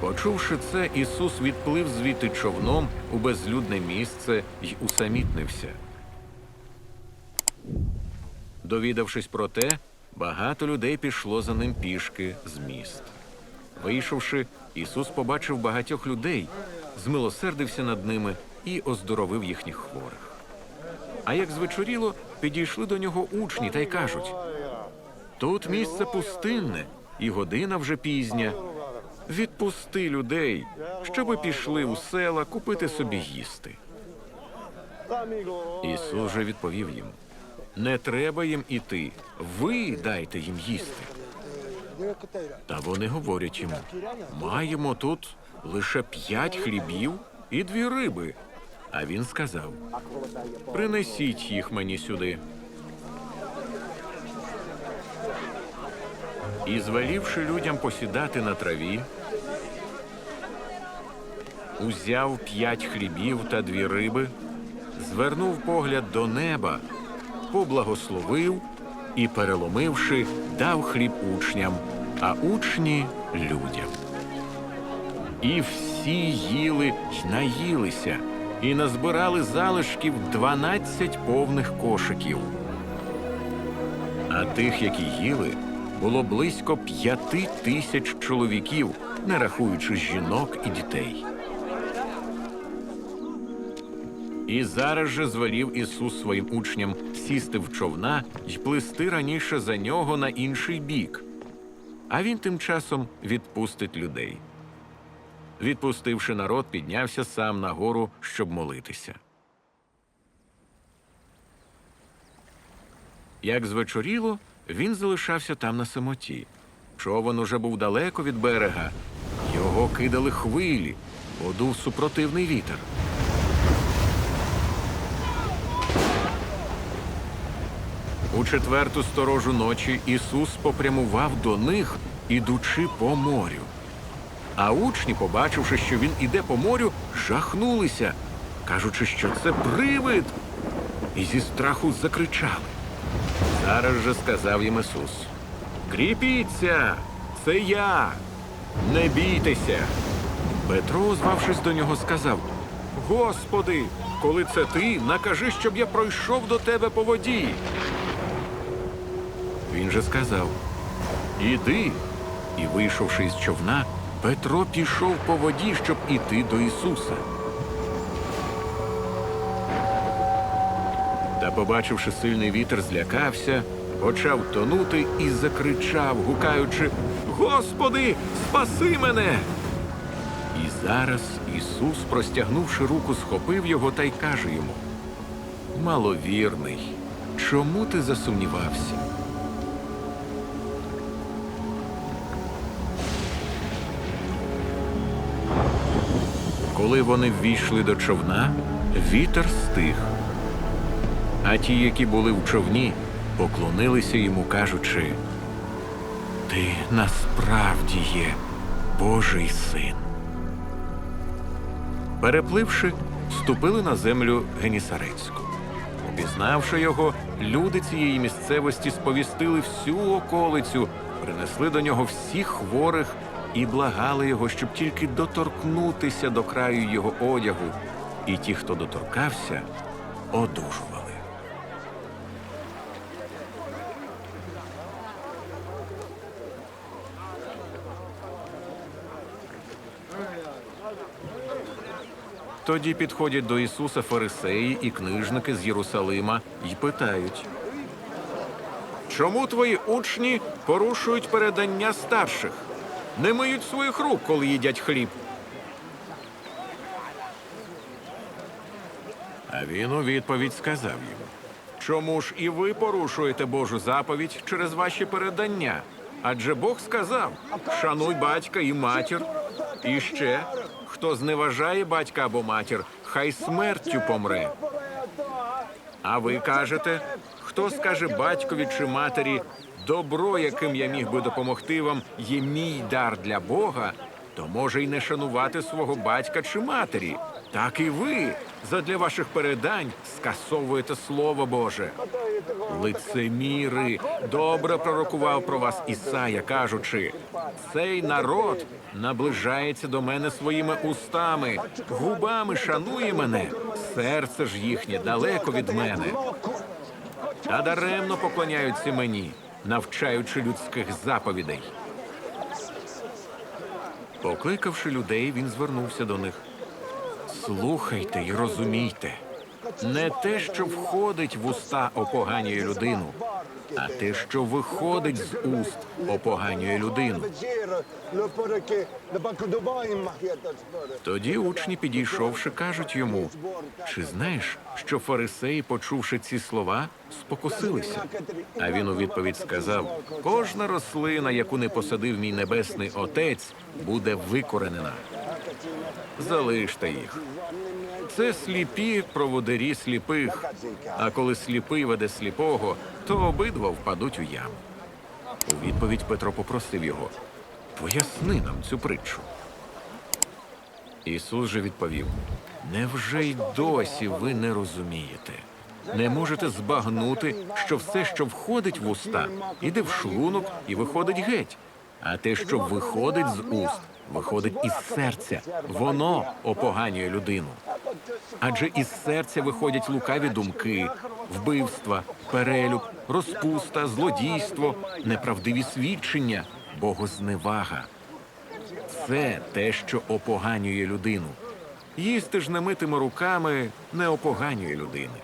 Почувши це, Ісус відплив звідти човном у безлюдне місце й усамітнився. Довідавшись про те, багато людей пішло за ним пішки з міст. Вийшовши, Ісус побачив багатьох людей, змилосердився над ними і оздоровив їхніх хворих. А як звечоріло, підійшли до нього учні та й кажуть: Тут місце пустинне, і година вже пізня. Відпусти людей, щоби пішли у села купити собі їсти. Ісус же відповів їм: Не треба їм іти, ви дайте їм їсти. Та вони говорять йому: маємо тут лише п'ять хлібів і дві риби. А він сказав: Принесіть їх мені сюди. І звелівши людям посідати на траві, узяв п'ять хлібів та дві риби, звернув погляд до неба, поблагословив і, переломивши, дав хліб учням, а учні людям. І всі їли й наїлися, і назбирали залишків дванадцять повних кошиків. А тих, які їли, було близько п'яти тисяч чоловіків, не рахуючи жінок і дітей. І зараз же звелів Ісус своїм учням сісти в човна й плисти раніше за нього на інший бік. А він тим часом відпустить людей. Відпустивши народ, піднявся сам на гору, щоб молитися. Як звечоріло, він залишався там на самоті. Човен уже був далеко від берега. Його кидали хвилі, подув супротивний вітер. У четверту сторожу ночі Ісус попрямував до них, ідучи по морю. А учні, побачивши, що він іде по морю, жахнулися, кажучи, що це привид, і зі страху закричали. Зараз же сказав їм Ісус: Кріпіться, це я, не бійтеся. Петро, звавшись до нього, сказав: Господи, коли це ти, накажи, щоб я пройшов до тебе по воді. Він же сказав: Іди. І, вийшовши із човна, Петро пішов по воді, щоб іти до Ісуса. Та, побачивши сильний вітер, злякався, почав тонути і закричав, гукаючи: Господи, спаси мене! І зараз Ісус, простягнувши руку, схопив його та й каже йому: Маловірний, чому ти засумнівався? Коли вони ввійшли до човна, вітер стих. А ті, які були в човні, поклонилися йому, кажучи: Ти насправді є Божий син. Перепливши, ступили на землю Генісарецьку. Упізнавши його, люди цієї місцевості сповістили всю околицю, принесли до нього всіх хворих і благали його, щоб тільки доторкнутися до краю його одягу. І ті, хто доторкався, одужували. Тоді підходять до Ісуса фарисеї і книжники з Єрусалима і питають: Чому твої учні порушують передання старших? Не миють своїх рук, коли їдять хліб. А він у відповідь сказав їм: Чому ж і ви порушуєте Божу заповідь через ваші передання? Адже Бог сказав: шануй батька і матір. І ще хто зневажає батька або матір, хай смертю помре. А ви кажете, хто скаже батькові чи матері, добро, яким я міг би допомогти вам, є мій дар для Бога, то може й не шанувати свого батька чи матері. Так і ви задля ваших передань скасовуєте слово Боже. Лицеміри добре пророкував про вас Ісая, кажучи: Цей народ наближається до мене своїми устами, губами шанує мене, серце ж їхнє далеко від мене. Та даремно поклоняються мені, навчаючи людських заповідей. Покликавши людей, він звернувся до них. Слухайте і розумійте. Не те, що входить в уста, опоганює людину, а те, що виходить з уст, опоганює людину. Тоді учні, підійшовши, кажуть йому: чи знаєш, що фарисеї, почувши ці слова, спокусилися? А він у відповідь сказав: кожна рослина, яку не посадив мій небесний отець, буде викоренена. Залиште їх. Це сліпі проводирі сліпих. А коли сліпий веде сліпого, то обидва впадуть у яму. У відповідь Петро попросив його: поясни нам цю притчу. Ісус же відповів: Невже й досі ви не розумієте? Не можете збагнути, що все, що входить в уста, іде в шлунок і виходить геть. А те, що виходить з уст, виходить із серця. Воно опоганює людину. Адже із серця виходять лукаві думки, вбивства, перелюб, розпуста, злодійство, неправдиві свідчення, богозневага. Це те, що опоганює людину. Їсти ж немитими руками не опоганює людини.